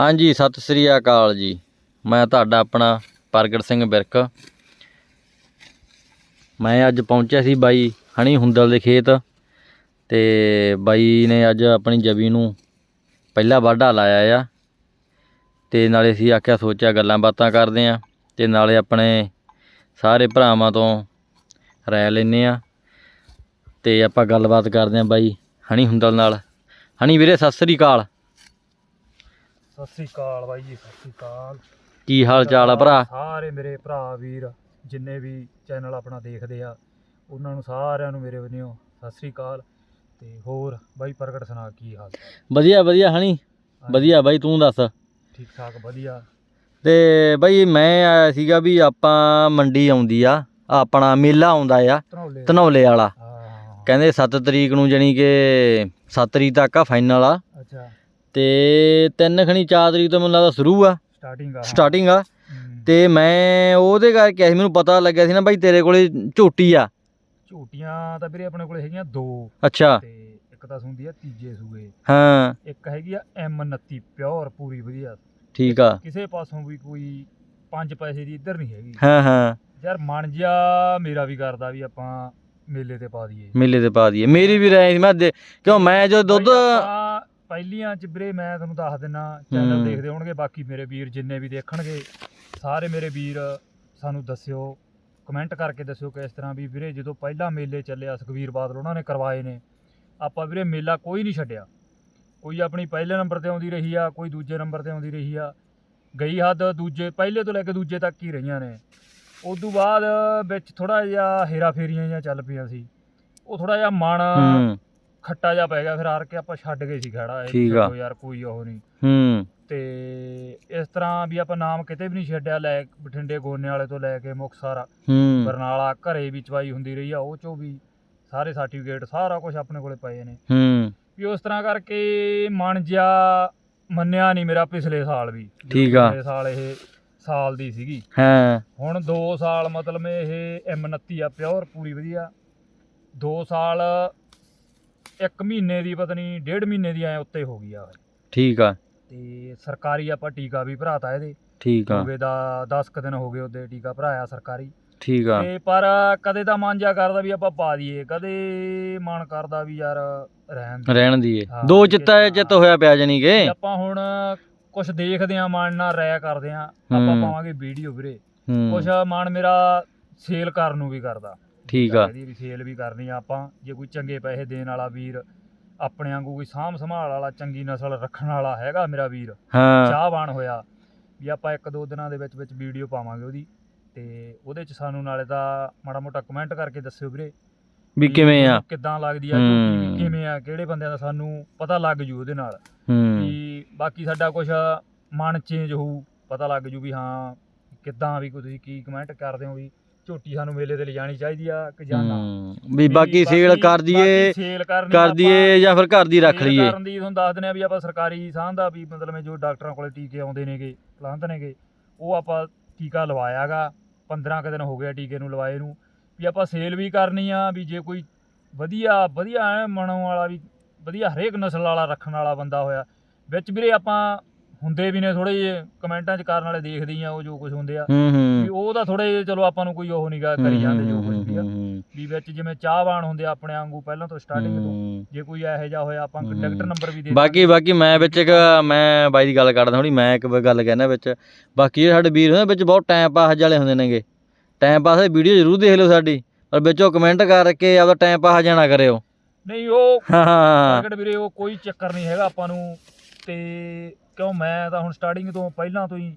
ਹਾਂਜੀ, ਸਤਿ ਸ੍ਰੀ ਅਕਾਲ ਜੀ। ਮੈਂ ਤੁਹਾਡਾ ਆਪਣਾ ਪ੍ਰਗਟ ਸਿੰਘ ਬਿਰਕ। ਮੈਂ ਅੱਜ ਪਹੁੰਚਿਆ ਸੀ ਬਾਈ ਹਣੀ ਹੁੰਦਲ ਦੇ ਖੇਤ ਤੇ ਬਾਈ ਨੇ ਅੱਜ ਆਪਣੀ ਜਵੀ ਨੂੰ ਪਹਿਲਾ ਵਾਢਾ ਲਾਇਆ ਆ ਤੇ ਨਾਲੇ ਅਸੀਂ ਆਖਿਆ ਸੋਚਿਆ ਗੱਲਾਂ ਬਾਤਾਂ ਕਰਦੇ ਆ ਤੇ ਨਾਲੇ ਆਪਣੇ ਸਾਰੇ ਭਰਾਵਾਂ ਤੋਂ ਰਾਇ ਲੈਨੇ ਆ ਤੇ ਆਪਾਂ ਗੱਲਬਾਤ ਕਰਦੇ ਆ ਬਾਈ ਹਣੀ ਹੁੰਦਲ ਨਾਲ। ਹਣੀ ਵੀਰੇ, ਸਤਿ ਸ੍ਰੀ ਅਕਾਲ। ਸਤਿ ਸ੍ਰੀ ਅਕਾਲ ਬਾਈ ਜੀ ਸਤਿ ਸ੍ਰੀ ਅਕਾਲ। ਕੀ ਹਾਲ ਚਾਲ ਆ ਭਰਾ? ਸਾਰੇ ਮੇਰੇ ਭਰਾ ਵੀਰ ਜਿੰਨੇ ਵੀ ਚੈਨਲ ਆਪਣਾ ਦੇਖਦੇ ਆ ਉਹਨਾਂ ਨੂੰ ਸਾਰਿਆਂ ਨੂੰ ਮੇਰੇ ਵੱਲੋਂ ਸਤਿ ਸ੍ਰੀ ਅਕਾਲ। ਤੇ ਹੋਰ ਬਾਈ ਪ੍ਰਗਟ ਸੁਣਾ ਕੀ ਹਾਲ ਵਧੀਆ ਵਧੀਆ ਹਣੀ। ਵਧੀਆ ਬਾਈ ਤੂੰ ਦੱਸ? ਠੀਕ ਠਾਕ ਵਧੀਆ। ਤੇ ਬਾਈ ਮੈਂ ਆਇਆ ਸੀਗਾ ਵੀ ਆਪਾਂ ਮੰਡੀ ਆਉਂਦੀ ਆ ਆਪਣਾ ਮੇਲਾ ਆਉਂਦਾ ਆ ਧਨੌਲੇ। ਵਾਲਾ। ਕਹਿੰਦੇ 7 ਤਰੀਕ ਨੂੰ ਜਾਣੀ ਕਿ 7 ਤਰੀਕ ਤੱਕ ਆ ਫਾਈਨਲ ਆ। ਅੱਛਾ। ਤੇ 3 ਖਣੀ 4 ਤਰੀਕ ਤੋਂ ਮੈਨੂੰ ਲੱਗਦਾ ਸ਼ੁਰੂ ਆ। ਸਟਾਰਟਿੰਗ ਆ ਸਟਾਰਟਿੰਗ ਆ। ਹਮ, ਤੇ ਮੈਂ ਉਹਦੇ ਕਰਕੇ ਆਇਆ ਸੀ ਮੈਨੂੰ ਪਤਾ ਲੱਗਿਆ ਸੀ ਨਾ ਬਾਈ ਤੇਰੇ ਕੋਲੇ ਝੋਟੀ ਆ। ਝੂਟੀਆਂ ਤਾਂ ਵੀਰੇ ਆਪਣੇ ਕੋਲੇ ਹੈਗੀਆਂ ਦੋ। ਅੱਛਾ। ਤੇ ਇੱਕ ਤਾਂ ਹੁੰਦੀ ਆ ਤੀਜੇ ਸੂਏ। ਹਾਂ। ਇੱਕ ਹੈਗੀ ਆ M29 ਪਿਓਰ ਪੂਰੀ ਵਧੀਆ। ਠੀਕ ਆ। ਕਿਸੇ ਪਾਸੋਂ ਵੀ ਕੋਈ 5 ਪੈਸੇ ਦੀ ਇੱਧਰ ਨਹੀਂ ਹੈਗੀ। ਹਾਂ ਹਾਂ। ਯਾਰ ਮਨ ਜਿਆ ਮੇਰਾ ਵੀ ਕਰਦਾ ਵੀ ਆਪਾਂ ਮੇਲੇ ਤੇ ਪਾ ਦਈਏ। ਮੇਲੇ ਤੇ ਪਾ ਦਈਏ। ਮੇਰੀ ਵੀ ਸੀ ਮੈਂ ਕਿਉਂ ਮੈਂ ਜੋ ਦੁੱਧ ਪਹਿਲੀਆਂ ਚ ਵੀਰੇ ਮੈਂ ਤੁਹਾਨੂੰ ਦੱਸ ਦਿੰਨਾ ਚੈਨਲ। ਦੇਖਦੇ ਹੋਣਗੇ ਬਾਕੀ ਮੇਰੇ ਵੀਰ ਜਿੰਨੇ ਵੀ ਦੇਖਣਗੇ ਸਾਰੇ ਮੇਰੇ ਵੀਰ ਸਾਨੂੰ ਦੱਸਿਓ ਕਮੈਂਟ ਕਰਕੇ ਦੱਸਿਓ ਕਿ ਇਸ ਤਰ੍ਹਾਂ ਵੀ ਵੀਰੇ ਜਦੋਂ ਪਹਿਲਾ ਮੇਲੇ ਚੱਲਿਆ ਸੁਖਵੀਰ ਬਾਦਲ ਉਹਨਾਂ ਨੇ ਕਰਵਾਏ ਨੇ ਆਪਾਂ ਵੀਰੇ ਮੇਲਾ ਕੋਈ ਨਹੀਂ ਛੱਡਿਆ। ਕੋਈ ਆਪਣੀ ਪਹਿਲੇ ਨੰਬਰ ਤੇ ਆਉਂਦੀ ਰਹੀ ਆ ਕੋਈ ਦੂਜੇ ਨੰਬਰ ਤੇ ਆਉਂਦੀ ਰਹੀ ਆ ਗਈ ਹੱਦ ਦੂਜੇ ਪਹਿਲੇ ਤੋਂ ਲੈ ਕੇ ਦੂਜੇ ਤੱਕ ਹੀ ਰਹੀਆਂ ਨੇ। ਉਦੋਂ ਬਾਅਦ ਵਿੱਚ ਥੋੜਾ ਜਿਹਾ ਹੇਰਾ ਫੇਰੀਆਂ ਜਿਹੀਆਂ ਚੱਲ ਪਈਆਂ ਸੀ ਉਹ ਥੋੜਾ ਜਿਹਾ ਮਨ ਖੱਟਾ ਜਿਹਾ ਪੈ ਗਿਆ ਫਿਰ ਹਾਰ ਕੇ ਆਪਾਂ ਛੱਡ ਗਏ ਸੀ ਖੜਾ। ਇਹ ਠੀਕ ਆ। ਯਾਰ ਕੋਈ ਉਹ ਨਹੀਂ। ਹੂੰ। ਤੇ ਇਸ ਤਰ੍ਹਾਂ ਵੀ ਆਪਾਂ ਨਾਮ ਕਿਤੇ ਵੀ ਨਹੀਂ ਛੱਡਿਆ ਲੈ ਬਠਿੰਡੇ ਗੋਨੇ ਵਾਲੇ ਤੋਂ ਲੈ ਕੇ ਮੁਕਤਸਰ। ਹੂੰ। ਬਰਨਾਲਾ ਘਰੇ ਵੀ ਚਵਾਈ ਹੁੰਦੀ ਰਹੀ ਆ ਉਹ ਚੋਂ ਵੀ ਸਾਰੇ ਸਰਟੀਫਿਕੇਟ ਸਾਰਾ ਕੁਝ ਆਪਣੇ ਕੋਲੇ ਪਏ ਨੇ। ਹੂੰ। ਵੀ ਉਸ ਤਰ੍ਹਾਂ ਕਰਕੇ ਮਨ ਜਿਆ ਮੰਨਿਆ ਨਹੀਂ ਮੇਰਾ ਪਿਛਲੇ ਸਾਲ ਵੀ। ਠੀਕ ਆ। ਪਿਛਲੇ ਸਾਲ ਇਹ ਸਾਲ ਦੀ ਸੀਗੀ। ਹਾਂ। ਹੁਣ 2 ਸਾਲ ਮਤਲਬ ਇਹ M29 ਆ ਪਿਓਰ ਪੂਰੀ ਵਧੀਆ। 2 ਸਾਲ ਇੱਕ ਮਹੀਨੇ ਦੀ ਪਤਾ ਨਹੀਂ ਡੇਢ ਮਹੀਨੇ ਦੀ ਐ ਉੱਤੇ ਹੋ ਗਈ ਆ ਠੀਕ ਆ। ਤੇ ਸਰਕਾਰੀ ਆਪਾਂ ਟੀਕਾ ਵੀ ਭਰਾਤਾ ਇਹਦੇ। ਠੀਕ ਆ। ਸੂਬੇ ਦਾ 10 ਕੁ ਦਿਨ ਹੋ ਗਏ ਉਹਦੇ ਟੀਕਾ ਭਰਾਇਆ ਸਰਕਾਰੀ। ਠੀਕ ਆ। ਤੇ ਪਰ ਕਦੇ ਤਾਂ ਮਨ ਜਾ ਕਰਦਾ ਵੀ ਆਪਾਂ ਪਾ ਦਈਏ ਕਦੇ ਮਨ ਕਰਦਾ ਵੀ ਯਾਰ ਰਹਿਣ ਦੇ ਰਹਿਣ ਦੀਏ ਹਾਂ, ਦੋ ਆ। ਚਿੱਤ ਹੋਇਆ ਪਿਆ ਜਾਨੀ ਕਿ। ਆਪਾਂ ਹੁਣ ਕੁਝ ਦੇਖਦੇ ਆ ਮਨ ਨਾਲ ਰਾਇ ਕਰਦੇ ਆ ਆਪਾਂ ਹੂੰ। ਪਾਵਾਂਗੇ ਵੀਡੀਓ ਵੀਰੇ। ਹੂੰ। ਕੁਝ ਮਨ ਮੇਰਾ ਸੇਲ ਕਰਨ ਨੂੰ ਵੀ ਕਰਦਾ। ਠੀਕ ਆ। ਇਹਦੀ ਵੀ ਸੇਲ ਵੀ ਕਰਨੀ ਆ ਆਪਾਂ ਜੇ ਕੋਈ ਚੰਗੇ ਪੈਸੇ ਦੇਣ ਵਾਲਾ ਵੀਰ ਆਪਣੇ ਵਾਂਗੂ ਕੋਈ ਸਾਂਭ ਸੰਭਾਲ ਵਾਲਾ ਚੰਗੀ ਨਸਲ ਰੱਖਣ ਵਾਲਾ ਹੈਗਾ ਮੇਰਾ ਵੀਰ ਹਾਂ। ਚਾਹਵਾਨ ਹੋਇਆ ਵੀ ਆਪਾਂ ਇੱਕ ਦੋ ਦਿਨਾਂ ਦੇ ਵਿੱਚ ਵਿੱਚ ਵੀਡੀਓ ਪਾਵਾਂਗੇ ਉਹਦੀ ਤੇ ਉਹਦੇ ਚ ਸਾਨੂੰ ਨਾਲੇ ਤਾਂ ਮਾੜਾ ਮੋਟਾ ਕਮੈਂਟ ਕਰਕੇ ਦੱਸਿਓ ਵੀਰੇ ਵੀ ਕਿਵੇਂ ਆ? ਕਿੱਦਾਂ ਲੱਗਦੀ ਆ ਹੂੰ। ਕਿਵੇਂ ਆ ਕਿਹੜੇ ਬੰਦਿਆਂ ਦਾ ਸਾਨੂੰ ਪਤਾ ਲੱਗ ਜੂ ਉਹਦੇ ਨਾਲ ਹੂੰ। ਵੀ ਬਾਕੀ ਸਾਡਾ ਕੁਝ ਮਨ ਚੇਂਜ ਹੋਊ ਪਤਾ ਲੱਗ ਜੂ ਵੀ ਹਾਂ ਕਿੱਦਾਂ ਵੀ ਕੋਈ ਤੁਸੀਂ ਕੀ ਕਮੈਂਟ ਕਰਦੇ ਹੋ ਵੀ ਝੋਟੀ ਸਾਨੂੰ ਮੇਲੇ ਤੇ ਲਿਜਾਣੀ ਚਾਹੀਦੀ ਆ ਕਿ ਜਾਂ ਨਾ ਹੂੰ। ਵੀ ਬਾਕੀ ਸੇਲ ਕਰ ਦਈਏ ਸੇਲ ਕਰਨੀ ਕਰ ਦਈਏ ਜਾਂ ਫਿਰ ਘਰ ਦੀ ਰੱਖ ਲਈਏ ਕਰਨ ਦੀ ਤੁਹਾਨੂੰ ਦੱਸ ਦਿੰਦੇ ਆ ਵੀ ਆਪਾਂ ਸਰਕਾਰੀ ਸਾਹ ਦਾ ਵੀ ਮਤਲਬ ਜੋ ਡਾਕਟਰਾਂ ਕੋਲੇ ਟੀਕੇ ਆਉਂਦੇ ਨੇਗੇ ਪਲਾਂਟ ਨੇਗੇ ਉਹ ਆਪਾਂ ਟੀਕਾ ਲਵਾਇਆਗਾ 15 ਕੁ ਦਿਨ ਹੋ ਗਏ ਟੀਕੇ ਨੂੰ ਲਵਾਏ ਨੂੰ ਵੀ ਆਪਾਂ ਸੇਲ ਵੀ ਕਰਨੀ ਆ ਵੀ ਜੇ ਕੋਈ ਵਧੀਆ ਵਧੀਆ ਐ ਮਨੋਂ ਵਾਲਾ ਵੀ ਵਧੀਆ ਹਰੇਕ ਨਸਲ ਵਾਲਾ ਰੱਖਣ ਵਾਲਾ ਬੰਦਾ ਹੋਇਆ ਵਿੱਚ ਵੀਰੇ ਆਪਾਂ ਹੁੰਦੇ ਵੀ ਨੇ ਥੋੜੇ ਜਿਹੇ ਕਮੈਂਟਾਂ 'ਚ ਕਰਨ ਵਾਲੇ ਦੇਖਦੇ ਆ ਉਹ ਜੋ ਕੁਝ ਹੁੰਦੇ ਆ। ਹੂੰ ਵੀ ਹੂੰ ਉਹਦਾ ਥੋੜੇ ਜਿਹੇ ਚਲੋ ਆਪਾਂ ਨੂੰ ਕੋਈ ਉਹ ਨਹੀਂਗਾ ਕਰੀ ਜਾਂਦੇ ਜੋ ਕੁਝ ਵੀ ਆ। ਵੀ ਵਿੱਚ ਜਿਵੇਂ ਚਾਹਵਾਨ ਹੁੰਦੇ ਆ ਆਪਣੇ ਵਾਂਗੂ ਪਹਿਲਾਂ ਤੋਂ ਸਟਾਰਟਿੰਗ ਤੋਂ। ਜੇ ਕੋਈ ਇਹੋ ਜਿਹਾ ਹੋਇਆ ਆਪਾਂ। ਕੰਟੈਕਟ ਨੰਬਰ ਵੀ ਦੇ ਬਾਕੀ ਬਾਕੀ ਮੈਂ ਵਿੱਚ ਇੱਕ ਮੈਂ ਬਾਈ ਦੀ ਗੱਲ ਕਰਦਾ ਥੋੜੀ ਮੈਂ ਇੱਕ ਗੱਲ ਕਹਿਣਾ ਵਿੱਚ। ਬਾਕੀ ਇਹ ਸਾਡੇ ਵੀਰ ਹੁੰਦੇ ਵਿੱਚ ਬਹੁਤ ਟਾਈਮ ਪਾਸ ਵਾਲੇ ਹੁੰਦੇ ਨੇਗੇ। ਟਾਈਮ ਪਾਸ ਦੀ ਵੀਡੀਓ ਜ਼ਰੂਰ ਦੇਖ ਲਿਓ ਸਾਡੀ ਪਰ ਵਿੱਚੋਂ ਕਮੈਂਟ ਕਰਕੇ ਆਪਦਾ ਟਾਈਮ ਪਾਸ ਜਾਣਾ ਕਰਿਓ। ਨਹੀਂ ਉਹ ਹਾਂ ਹਾਂ ਪ੍ਰਗਟ ਵੀਰੇ ਉਹ ਕੋਈ ਚੱਕਰ ਨਹੀਂ ਹੈਗਾ ਆਪਾਂ ਨੂੰ। ਤੇ ਕਿਉਂ ਮੈਂ ਤਾਂ ਹੁਣ ਸਟਾਰਟਿੰਗ ਤੋਂ ਪਹਿਲਾਂ ਤੋਂ ਹੀ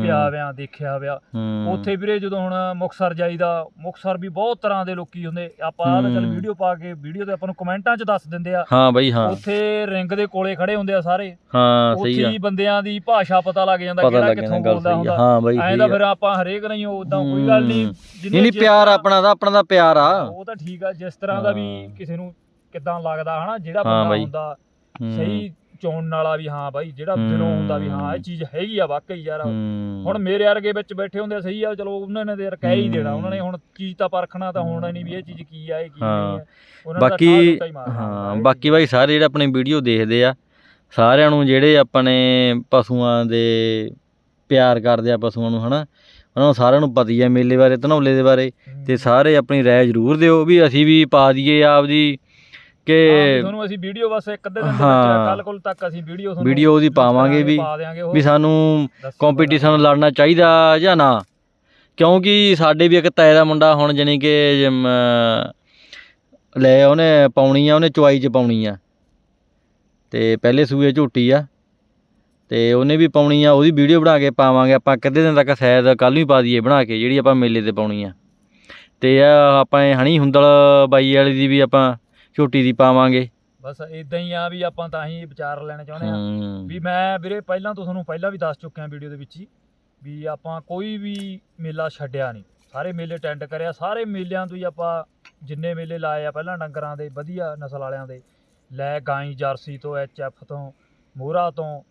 ਪਿਆ ਵਿਆਂ ਦੇਖਿਆ ਵਿਆ ਹੂੰ। ਉੱਥੇ ਵੀਰੇ ਜਦੋਂ ਹੁਣ ਮੁਕਸਰ ਜਾਈਦਾ ਮੁਕਸਰ ਵੀ ਬਹੁਤ ਤਰ੍ਹਾਂ ਦੇ ਲੋਕੀ ਹੁੰਦੇ ਆਪਾਂ ਆਹ ਤਾਂ ਚੱਲ ਹੂੰ। ਵੀਡੀਓ ਪਾ ਕੇ ਵੀਡੀਓ ਤੇ ਆਪਾਂ ਨੂੰ ਕਮੈਂਟਾਂ 'ਚ ਦੱਸ ਦਿੰਦੇ ਆ ਹਾਂ ਬਾਈ ਹਾਂ ਉੱਥੇ ਰਿੰਗ ਦੇ ਕੋਲੇ ਖੜੇ ਹੁੰਦੇ ਆ ਸਾਰੇ ਹਾਂ ਸਹੀ ਉੱਥੇ ਆ ਹੀ ਬੰਦਿਆਂ ਦੀ ਭਾਸ਼ਾ ਪਤਾ ਲੱਗ ਜਾਂਦਾ ਪਤਾ ਕਿਹੜਾ ਲੱਗ ਕਿੱਥੋਂ ਗੱਲ ਬੋਲਦਾ ਸਹੀ ਆ ਹੁੰਦਾ ਹਾਂ ਬਾਈ ਐਂ ਤਾਂ। ਫਿਰ ਆਪਾਂ ਹਰੇਕ ਨਹੀਂ ਉਦਾਂ ਕੋਈ ਗੱਲ ਨਹੀਂ ਹੂੰ। ਜਿੰਨੇ ਨਹੀਂ ਪਿਆਰ ਆਪਣਾ ਦਾ ਆਪਣਾ ਦਾ ਪਿਆਰ ਆ ਉਹ ਤਾਂ ਠੀਕ ਆ ਜਿਸ ਤਰ੍ਹਾਂ ਦਾ ਵੀ ਹਾਂ। ਕਿਸੇ ਨੂੰ ਕਿਦਾਂ ਲੱਗਦਾ ਹਨਾ ਜਿਹੜਾ ਹਾਂ ਬੰਦਾ ਬਾਈ। ਹੁੰਦਾ ਹੂੰ। ਸਹੀ ਚੋਣ ਵਾਲਾ ਵੀ ਹਾਂ ਬਾਈ ਜਿਹੜਾ। ਦਿਲੋਂ ਹੁੰਦਾ ਵੀ ਹਾਂ ਇਹ ਚੀਜ਼ ਹੈਗੀ ਆ ਵਾਕਈ ਯਾਰ। ਹੁਣ ਮੇਰੇ ਵਰਗੇ ਵਿੱਚ ਬੈਠੇ ਹੁੰਦੇ ਆ, ਸਹੀ ਆ ਚਲੋ ਉਹਨਾਂ ਨੇ ਯਾਰ ਕਹਿ ਹੀ ਦੇਣਾ। ਉਹਨਾਂ ਨੇ ਹੁਣ ਚੀਜ਼ ਤਾਂ ਪਰਖਣਾ ਤਾਂ ਹੋਣਾ ਨਹੀਂ ਵੀ ਇਹ ਚੀਜ਼ ਕੀ ਆ ਇਹ ਕੀ। ਨਹੀਂ ਆ ਬਾਕੀ ਹੀ ਬਾਕੀ ਬਾਈ ਸਾਰੇ ਜਿਹੜੇ ਆਪਣੀ ਵੀਡੀਓ ਦੇਖਦੇ ਆ ਸਾਰਿਆਂ ਨੂੰ ਜਿਹੜੇ ਆਪਣੇ ਪਸ਼ੂਆਂ ਦੇ ਪਿਆਰ ਕਰਦੇ ਆ ਪਸ਼ੂਆਂ ਨੂੰ ਹਨਾ ਉਹਨਾਂ ਨੂੰ ਸਾਰਿਆਂ ਨੂੰ ਪਤਾ ਹੀ ਹੈ ਮੇਲੇ ਬਾਰੇ ਧਨੌਲੇ ਦੇ ਬਾਰੇ ਤੇ ਸਾਰੇ ਆਪਣੀ ਰਾਏ ਜ਼ਰੂਰ ਦਿਓ ਵੀ ਅਸੀਂ ਵੀ ਪਾ ਦਈਏ ਆਪਦੀ ਕਿ ਤੁਹਾਨੂੰ ਅਸੀਂ ਵੀਡੀਓ ਬਸ ਇੱਕ ਅੱਧੇ ਦਿਨ ਦੇ। ਵਿੱਚ ਕੱਲ ਕੋਲ ਤੱਕ ਅਸੀਂ ਵੀਡੀਓ ਤੁਹਾਨੂੰ ਵੀਡੀਓ ਉਹਦੀ ਪਾਵਾਂਗੇ ਵੀ ਵੀ ਸਾਨੂੰ ਕੰਪੀਟੀਸ਼ਨ ਲੜਨਾ ਚਾਹੀਦਾ ਜਾਂ ਨਾ? ਕਿਉਂਕਿ ਸਾਡੇ ਵੀ ਇੱਕ ਤਾਏ ਦਾ ਮੁੰਡਾ ਹੁਣ ਜਾਣੀ ਕਿ ਲੈ ਉਹਨੇ ਪਾਉਣੀ ਆ ਉਹਨੇ ਚੁਆਈ 'ਚ ਪਾਉਣੀ ਆ। ਤੇ ਪਹਿਲੇ ਸੂਏ ਝੂਟੀ ਆ। ਤੇ ਉਹਨੇ ਵੀ ਪਾਉਣੀ ਆ ਉਹਦੀ ਵੀਡੀਓ ਬਣਾ ਕੇ ਪਾਵਾਂਗੇ। ਆਪਾਂ ਕਿੱਦੇ ਦਿਨ ਤੱਕ ਸ਼ਾਇਦ ਕੱਲ ਨੂੰ ਹੀ ਪਾ ਦਈਏ ਬਣਾ ਕੇ ਜਿਹੜੀ ਆਪਾਂ ਮੇਲੇ ਤੇ ਪਾਉਣੀ ਆ। ਤੇ ਆ ਆਪਾਂ ਹਣੀ ਹੁੰਦਲ ਬਾਈ ਵਾਲੀ ਦੀ ਵੀ ਆਪਾਂ ਝੂਟੀ ਦੀ ਪਾਵਾਂਗੇ। ਬਸ ਇਦਾਂ ਹੀ ਆ ਵੀ ਆਪਾਂ ਤਾਂ ਹੀ ਵਿਚਾਰ ਲੈਣੇ ਚਾਹੁੰਦੇ ਆ ਵੀ ਮੈਂ ਵੀਰੇ ਪਹਿਲਾਂ ਤੋਂ ਤੁਹਾਨੂੰ ਪਹਿਲਾਂ ਵੀ ਦੱਸ ਚੁੱਕਿਆ ਵੀਡੀਓ ਦੇ ਵਿੱਚ ਹੀ ਵੀ ਆਪਾਂ ਕੋਈ ਵੀ ਮੇਲਾ ਛੱਡਿਆ ਨਹੀਂ। ਸਾਰੇ ਮੇਲੇ ਅਟੈਂਡ ਕਰਿਆ। ਸਾਰੇ ਮੇਲਿਆਂ ਤੋਂ ਹੀ ਆਪਾਂ ਜਿੰਨੇ ਮੇਲੇ ਲਾਏ ਆ ਪਹਿਲਾਂ ਡੰਗਰਾਂ ਦੇ ਵਧੀਆ ਨਸਲ ਵਾਲਿਆਂ ਦੇ। ਲੈ ਗਾਈ ਜਰਸੀ ਤੋਂ ਐਚਐਫ ਤੋਂ ਮੋਹਰਾ ਤੋਂ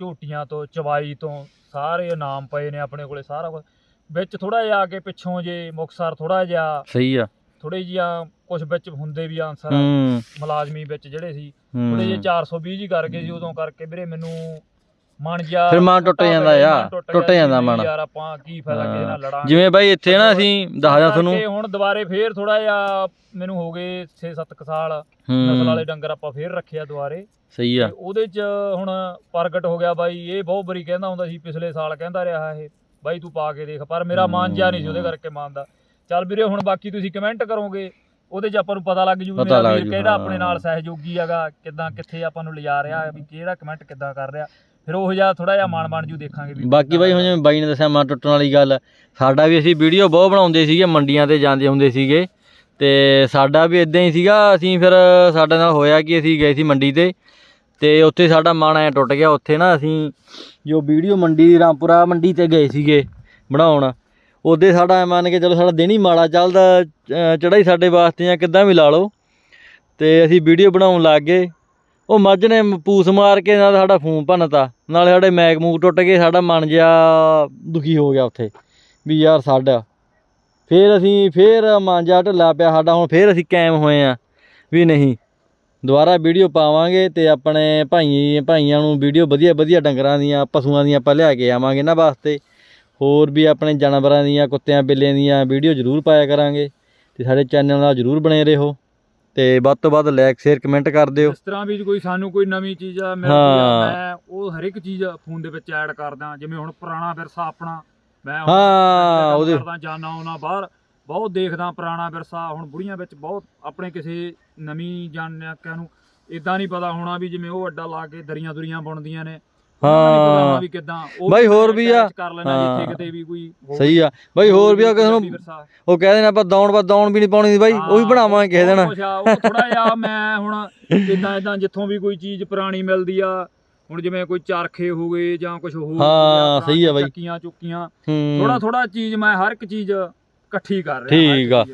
ਝੋਟੀਆਂ ਤੋਂ ਚਵਾਈ ਤੋਂ ਸਾਰੇ ਇਨਾਮ ਪਏ ਨੇ ਆਪਣੇ ਕੋਲੇ ਸਾਰਾ ਕੁਝ ਵਿੱਚ ਥੋੜਾ ਜਿਹਾ ਆ ਕੇ ਪਿੱਛੋਂ ਜੇ ਮੁਕਸਰ ਥੋੜਾ ਜਿਹਾ ਸਹੀ ਆ। ਥੋੜੇ ਜਿਹਾ ਕੁਝ ਵਿੱਚ ਹੁੰਦੇ ਵੀ ਆਨਸਰ ਹੂੰ। ਮੁਲਾਜ਼ਮੀ ਵਿੱਚ ਜਿਹੜੇ ਸੀ ਥੋੜੇ ਜਿਹੇ ਹੂੰ 420 ਜੀ ਕਰ ਗਏ ਸੀ ਉਦੋਂ ਕਰਕੇ ਵੀਰੇ ਮੈਨੂੰ ਮਨ ਜਾ ਫਿਰ ਮਨ ਟੁੱਟ ਜਾਂਦਾ ਆ, ਟੁੱਟ ਜਾਂਦਾ ਮਨ। ਯਾਰ ਆਪਾਂ ਕੀ ਫਾਇਦਾ ਕਿਸੇ ਨਾਲ ਲੜਾਂਗੇ। ਜਿਵੇਂ ਬਾਈ ਇੱਥੇ ਨਾ ਅਸੀਂ ਦੱਸਦਾ ਤੁਹਾਨੂੰ ਕਰਕੇ ਹੁਣ ਦੁਬਾਰੇ ਫੇਰ ਥੋੜਾ ਜਿਹਾ ਮੈਨੂੰ ਹੋ ਗਏ 6-7 ਸਾਲ ਨਸਲ ਵਾਲੇ ਡੰਗਰ ਆਪਾਂ ਫੇਰ ਰੱਖਿਆ ਦੁਬਾਰੇ। ਸਹੀ ਆ। ਉਹਦੇ ਚ ਹੁਣ ਪ੍ਰਗਟ ਹੋ ਗਿਆ ਬਾਈ ਇਹ ਬਹੁਤ ਬਰੀ ਕਹਿੰਦਾ ਹੁੰਦਾ ਸੀ ਪਿਛਲੇ ਸਾਲ ਕਹਿੰਦਾ ਰਿਹਾ ਇਹ ਬਾਈ ਤੂੰ ਪਾ ਕੇ ਦੇਖ ਪਰ ਮੇਰਾ ਮਨ ਜਾ ਨਹੀਂ ਸੀ ਉਹਦੇ ਕਰਕੇ ਮੰਨਦਾ ਚੱਲ ਵੀਰੇ ਹੁਣ ਬਾਕੀ ਤੁਸੀਂ ਕਮੈਂਟ ਕਰੋਗੇ ਉਹਦੇ ਚ ਆਪਾਂ ਨੂੰ ਪਤਾ ਲੱਗ ਜੂ ਵੀ ਪਤਾ ਮੇਰਾ ਲੱਗ ਵੀਰ ਜੂ, ਕਿਹੜਾ। ਆਪਣੇ ਨਾਲ ਸਹਿਯੋਗੀ ਹੈਗਾ ਕਿਦਾਂ ਕਿੱਥੇ ਆਪਾਂ ਨੂੰ ਲਿਜਾ ਰਿਹਾ ਵੀ ਕਿਹੜਾ ਕਮੈਂਟ ਕਿੱਦਾਂ ਕਰ ਰਿਹਾ। ਫਿਰ ਉਹ ਜਿਹਾ ਥੋੜਾ ਜਿਹਾ ਮਨ ਬਣ ਜੂ ਦੇਖਾਂਗੇ ਵੀ ਬਾਕੀ ਬਾਈ ਹੁਣ ਜਿਵੇਂ ਬਾਈ ਨੇ ਦੱਸਿਆ ਮਨ ਟੁੱਟਣ ਵਾਲੀ ਗੱਲ ਸਾਡਾ ਵੀ ਅਸੀਂ ਵੀਡੀਓ ਬਹੁਤ ਬਣਾਉਂਦੇ ਸੀਗੇ ਮੰਡੀਆਂ ਤੇ ਜਾਂਦੇ ਹੁੰਦੇ ਸੀਗੇ। ਤੇ ਸਾਡਾ ਵੀ ਇਦਾਂ ਹੀ ਸੀਗਾ ਅਸੀਂ ਫਿਰ ਸਾਡੇ ਨਾਲ ਹੋਇਆ ਕਿ ਅਸੀਂ ਗਏ ਸੀ ਮੰਡੀ ਤੇ ਤੇ ਉੱਥੇ ਸਾਡਾ ਮਨ ਐ ਟੁੱਟ ਗਿਆ। ਉੱਥੇ ਨਾ ਅਸੀਂ ਜੋ ਵੀਡੀਓ ਮੰਡੀ ਰਾਮਪੁਰਾ ਮੰਡੀ ਤੇ ਗਏ ਸੀਗੇ ਬਣਾਉਣ ਉਹਦੇ ਸਾਡਾ ਮੰਨ ਕੇ ਚਲੋ ਸਾਡਾ ਦਿਨ ਹੀ ਮਾੜਾ ਚੱਲਦਾ ਚੜਾਈ ਸਾਡੇ ਵਾਸਤੇ ਜਾਂ ਕਿੱਦਾਂ ਵੀ ਲਾ ਲਓ। ਤੇ ਅਸੀਂ ਵੀਡੀਓ ਬਣਾਉਣ ਲੱਗ ਗਏ। ਉਹ ਮੱਝ ਨੇ ਪੂਸ ਮਾਰ ਕੇ ਨਾਲ ਸਾਡਾ ਫੋਨ ਭੰਨਤਾ। ਨਾਲੇ ਸਾਡੇ ਮੈਗ ਮੂਗ ਟੁੱਟ ਗਏ, ਸਾਡਾ ਮਨ ਜਿਹਾ ਦੁਖੀ ਹੋ ਗਿਆ ਉੱਥੇ, ਵੀ ਯਾਰ ਸਾਡਾ। ਫੇਰ ਅਸੀਂ, ਫੇਰ ਮਨ ਜਿਹਾ ਢਿੱਲਾ ਪਿਆ ਸਾਡਾ, ਹੁਣ ਫੇਰ ਅਸੀਂ ਕਾਇਮ ਹੋਏ ਆ, ਵੀ ਨਹੀਂ। ਦੁਬਾਰਾ ਵੀਡੀਓ ਪਾਵਾਂਗੇ ਤੇ ਆਪਣੇ ਭਾਈ, ਭਾਈਆਂ ਨੂੰ ਵੀਡੀਓ ਵਧੀਆ ਵਧੀਆ ਡੰਗਰਾਂ ਦੀਆਂ, ਪਸ਼ੂਆਂ ਦੀਆਂ ਆਪਾਂ ਲਿਆ ਕੇ ਆਵਾਂਗੇ ਇਹਨਾਂ ਵਾਸਤੇ। ਹੋਰ ਵੀ ਆਪਣੇ ਜਾਨਵਰਾਂ ਦੀਆਂ ਕੁੱਤਿਆਂ ਬਿੱਲਿਆਂ ਦੀਆਂ ਵੀਡੀਓ ਜ਼ਰੂਰ ਪਾਇਆ ਕਰਾਂਗੇ ਤੇ ਸਾਡੇ ਚੈਨਲ ਨਾਲ ਜ਼ਰੂਰ ਬਣੇ ਰਹੋ ਤੇ ਵੱਧ ਤੋਂ ਵੱਧ ਲਾਈਕ ਸ਼ੇਅਰ ਕਮੈਂਟ ਕਰ ਦਿਓ ਇਸ ਤਰ੍ਹਾਂ ਵੀ ਕੋਈ ਸਾਨੂੰ ਕੋਈ ਨਵੀਂ ਚੀਜ਼ ਆ ਮਿਲਦੀ। ਆ ਮੈਂ ਉਹ ਹਰ ਇੱਕ ਚੀਜ਼ ਫੋਨ ਦੇ ਵਿੱਚ ਐਡ ਕਰਦਾ ਜਿਵੇਂ ਹੁਣ ਪੁਰਾਣਾ ਵਿਰਸਾ ਆਪਣਾ ਮੈਂ ਹਾਂ, ਉਹਦੇ- ਕਰਦਾ ਜਾਣਾ ਆਉਣਾ ਬਾਹਰ ਬਹੁਤ ਦੇਖਦਾ ਪੁਰਾਣਾ ਵਿਰਸਾ ਹੁਣ ਬੁੜੀਆਂ ਵਿੱਚ ਬਹੁਤ ਆਪਣੇ ਕਿਸੇ ਨਵੀਂ ਜਾਣਿਆਕਾਂ ਨੂੰ ਇਦਾਂ ਨਹੀਂ ਪਤਾ ਹੋਣਾ ਵੀ ਜਿਵੇਂ ਉਹ ਅੱਡਾ ਲਾ ਕੇ ਦਰੀਆਂ ਦੁਰੀਆਂ ਬੁਣਦੀਆਂ ਨੇ ਦਾ ਹਾਂ ਵੀ ਕਿਦਾਂ ਬਾਈ ਹੋਰ ਵੀ ਆ। attach ਕਰ ਲੈਣਾ ਹਾਂ। ਜਿੱਥੇ ਕਿਤੇ ਵੀ ਕੋਈ ਹੋਵੇ। ਸਹੀ ਆ ਬਾਈ ਹੋਰ ਵੀ ਆ ਕਿਸੇ ਨੂੰ। ਉਹ ਕਹਿੰਦੇ ਨੇ ਆਪਾਂ ਦੌਣ ਬਾ ਦੌਣ ਵੀ ਨਹੀਂ ਪਾਉਣੀ ਸੀ ਬਾਈ ਉਹ ਵੀ ਬਣਾਵਾਂਗੇ ਕਿਸੇ ਦਿਨ ਉਹ ਥੋੜਾ ਜਿਹਾ ਮੈਂ ਹੁਣ ਇਦਾਂ ਇਦਾਂ ਜਿੱਥੋਂ ਵੀ ਕੋਈ ਚੀਜ਼ ਪੁਰਾਣੀ ਮਿਲਦੀ ਆ ਹੁਣ ਜਿਵੇਂ ਕੋਈ ਚਰਖੇ ਹੋ ਗਏ ਜਾਂ ਕੁਝ ਹੋਰ ਹੋ ਸਹੀ ਆ ਬਾਈ। ਚੱਕੀਆਂ ਥੋੜਾ ਥੋੜਾ ਚੀਜ਼ ਮੈਂ ਹਰ ਇੱਕ ਚੀਜ਼ ਇਕੱਠੀ ਕਰ ਰਿਹਾ ਠੀਕ ਆ।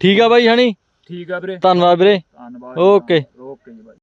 ਠੀਕ ਆ ਬਾਈ ਹਣੀ ਠੀਕ ਆ ਵੀਰੇ ਧੰਨਵਾਦ ਵੀਰੇ ਧੰਨਵਾਦ ਓਕੇ। ਓਕੇ ਜੀ ਬਾਈ